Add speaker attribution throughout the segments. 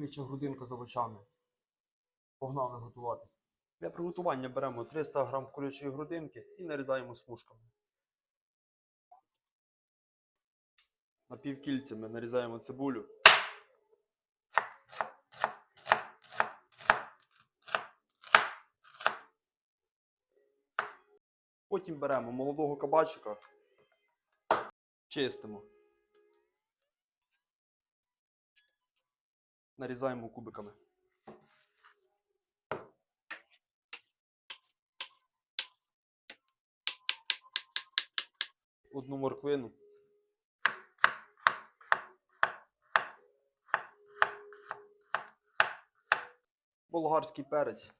Speaker 1: Куряча грудинка з овочами. Погнали готувати. Для приготування беремо 300 г курячої грудинки і нарізаємо смужками. Напівкільцями нарізаємо цибулю. Потім беремо молодого кабачика, чистимо. Нарізаємо кубиками. Одну морквину. Болгарський перець.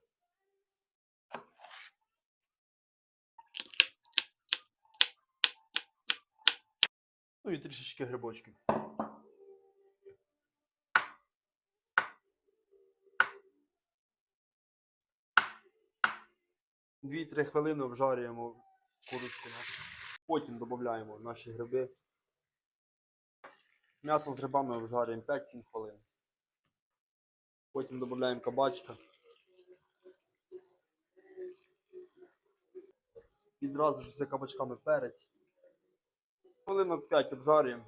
Speaker 1: Ну і трішечки грибочків. Дві-три хвилини обжарюємо курочку нашу. Потім додаємо наші гриби. М'ясо з грибами обжарюємо 5-7 хвилин. Потім додаємо кабачка. Відразу ж з кабачками перець. Хвилинок 5 обжарюємо.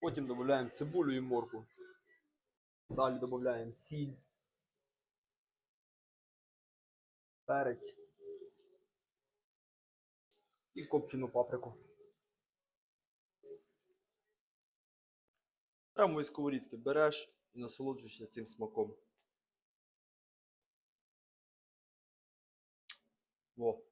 Speaker 1: Потім додаємо цибулю і морку. Далі додаємо сіль. перець і копчену паприку. Прямо із сковорідки береш і насолоджуєшся цим смаком. Во.